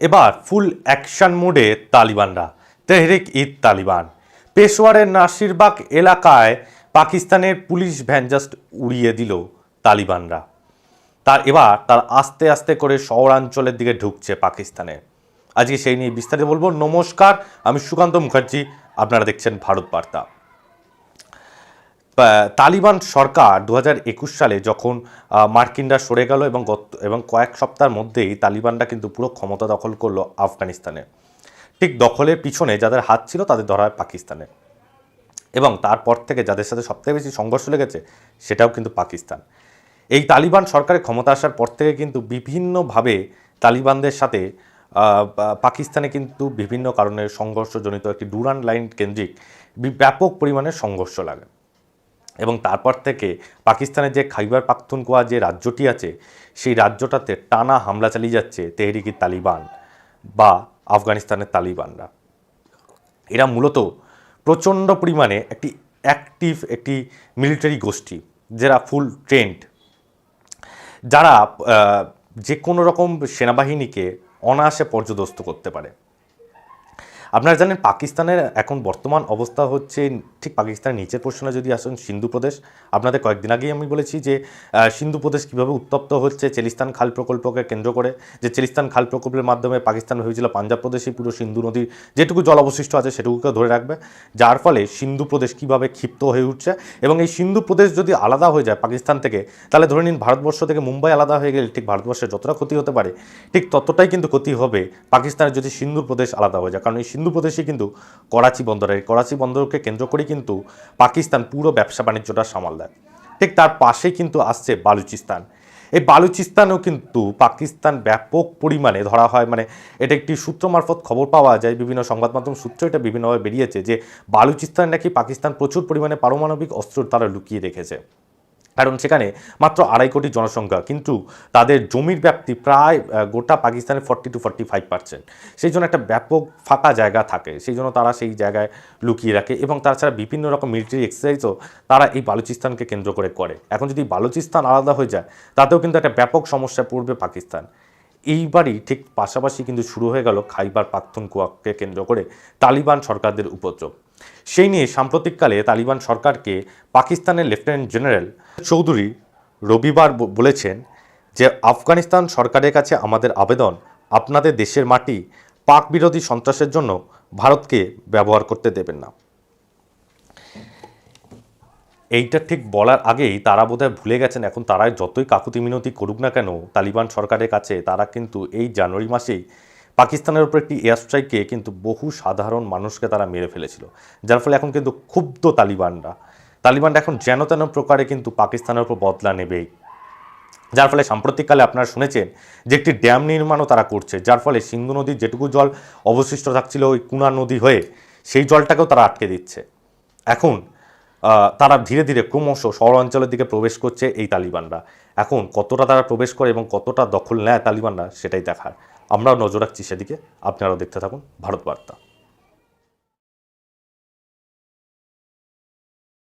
এবার ফুল অ্যাকশন মোডে তালিবানরা। তেহরিক ঈদ তালিবান। পেশোয়ারের নাসিরবাগ এলাকায় পাকিস্তানের পুলিশ ভ্যান জাস্ট উড়িয়ে দিল তালিবানরা। তার এবার তার আস্তে আস্তে করে শহরাঞ্চলের দিকে ঢুকছে পাকিস্তানে। আজকে সেই নিয়ে বিস্তারিত বলব। নমস্কার, আমি সুকান্ত মুখার্জি। আপনারা দেখছেন ভারত বার্তা। তালিবান সরকার দু একুশ সালে যখন মার্কিনরা সরে গেল এবং গত, এবং কয়েক সপ্তাহের মধ্যেই তালিবানরা কিন্তু পুরো ক্ষমতা দখল করল আফগানিস্তানে। ঠিক দখলের পিছনে যাদের হাত ছিল তাদের ধরা হয় পাকিস্তানে। এবং তারপর থেকে যাদের সাথে সবথেকে বেশি সংঘর্ষ লেগেছে সেটাও কিন্তু পাকিস্তান। এই তালিবান সরকারের ক্ষমতা আসার পর থেকে কিন্তু বিভিন্নভাবে তালিবানদের সাথে পাকিস্তানে কিন্তু বিভিন্ন কারণে সংঘর্ষজনিত একটি ডুরান লাইন কেন্দ্রিক ব্যাপক পরিমাণে সংঘর্ষ লাগে। এবং তারপর থেকে পাকিস্তানের যে খাইবার পাখতুনকোয়া যে রাজ্যটি আছে, সেই রাজ্যটাতে টানা হামলা চালিয়ে যাচ্ছে তেহরিকি তালিবান বা আফগানিস্তানের তালিবানরা। এরা মূলত প্রচণ্ড পরিমাণে একটি অ্যাক্টিভ একটি মিলিটারি গোষ্ঠী, যারা ফুল ট্রেন্ড যারা যে কোনো রকম সেনাবাহিনীকে অনায়াসে পর্যদস্ত করতে পারে। আপনারা জানেন পাকিস্তানের এখন বর্তমান অবস্থা হচ্ছে, ঠিক পাকিস্তানের নিচের পোর্শনে যদি আসেন, সিন্ধু প্রদেশ। আপনাদের কয়েকদিন আগেই আমি বলেছি যে সিন্ধু প্রদেশ কীভাবে উত্তপ্ত হচ্ছে, চেলিস্তান খাল প্রকল্পকে কেন্দ্র করে। যে চেলিস্তান খাল প্রকল্পের মাধ্যমে পাকিস্তান ভেবেছিল পাঞ্জাব প্রদেশে পুরো সিন্ধু নদীর যেটুকু জল অবশিষ্ট আছে, সেটুকুকে ধরে রাখবে। যার ফলে সিন্ধু প্রদেশ কীভাবে ক্ষিপ্ত হয়ে উঠছে এবং এই সিন্ধু প্রদেশ যদি আলাদা হয়ে যায় পাকিস্তান থেকে, তাহলে ধরে নিন ভারতবর্ষ থেকে মুম্বাই আলাদা হয়ে গেলে ঠিক ভারতবর্ষের যতটা ক্ষতি হতে পারে, ঠিক ততটাই কিন্তু ক্ষতি হবে পাকিস্তানের যদি সিন্ধু প্রদেশ আলাদা হয়ে যায়। কারণ এই সিন্ধু প্রদেশে কিন্তু করাচি বন্দরের করাচি বন্দরকে কেন্দ্র করেই কিন্তু পাকিস্তান পুরো ব্যবসা বাণিজ্যটা সামাল দেয়। ঠিক তার পাশেই কিন্তু আসছে বালুচিস্তান। এই বালুচিস্তানেও কিন্তু পাকিস্তান ব্যাপক পরিমাণে ধরা হয় মানে এটা একটি সূত্র মারফত খবর পাওয়া যায়, বিভিন্ন সংবাদ মাধ্যম সূত্র এটা বিভিন্নভাবে বেরিয়েছে যে বালুচিস্তান নাকি পাকিস্তান প্রচুর পরিমাণে পারমাণবিক অস্ত্র তারা লুকিয়ে রেখেছে। কারণ সেখানে মাত্র আড়াই কোটি জনসংখ্যা, কিন্তু তাদের জমির ব্যাপ্তি প্রায় গোটা পাকিস্তানের forty two forty five percent সেই জন্য একটা ব্যাপক ফাঁকা জায়গা থাকে। সেই জন্য তারা সেই জায়গায় লুকিয়ে রাখে এবং তাছাড়া বিভিন্ন রকম মিলিটারি এক্সারসাইজও তারা এই বালুচিস্তানকে কেন্দ্র করে করে। এখন যদি বালুচিস্তান আলাদা হয়ে যায়, তাতেও কিন্তু একটা ব্যাপক সমস্যা পড়বে পাকিস্তান। এইবারই ঠিক পাশাপাশি কিন্তু শুরু হয়ে গেল খাইবার পাখতুনখোয়াকে কেন্দ্র করে তালিবান সরকারদের উপদ্রব। সেই নিয়ে সাম্প্রতিককালে তালিবান সরকারকে পাকিস্তানের লেফটেন্যান্ট জেনারেল চৌধুরী রবিবার বলেছেন যে আফগানিস্তান সরকারের কাছে আমাদের আবেদন আপনাদের দেশের মাটি পাক বিরোধী সন্ত্রাসের জন্য ভারতকে ব্যবহার করতে দেবেন না। এইটা ঠিক বলার আগেই তারা বোধহয় ভুলে গেছেন, এখন তারাই যতই কাকুতি মিনতি করুক না কেন, তালিবান সরকারের কাছে তারা কিন্তু এই জানুয়ারি মাসেই পাকিস্তানের উপর একটি এয়ার স্ট্রাইকে কিন্তু বহু সাধারণ মানুষকে তারা মেরে ফেলেছিল, যার ফলে এখন কিন্তু ক্ষুব্ধ তালিবানরা। তালিবানরা এখন যেন তেন প্রকারে কিন্তু পাকিস্তানের উপর বদলা নেবেই। যার ফলে সাম্প্রতিককালে আপনারা শুনেছেন যে একটি ড্যাম নির্মাণও তারা করছে, যার ফলে সিন্ধু নদীর যেটুকু জল অবশিষ্ট থাকছিল ওই কুনা নদী হয়ে সেই জলটাকেও তারা আটকে দিচ্ছে। এখন তারা ধীরে ধীরে ক্রমশ শহর অঞ্চলের দিকে প্রবেশ করছে এই তালিবানরা। এখন কতটা তারা প্রবেশ করে এবং কতটা দখল নেয় তালিবানরা সেটাই দেখার। আমরাও নজর রাখছি সেদিকে। আপনারাও দেখতে থাকুন ভারত বার্তা।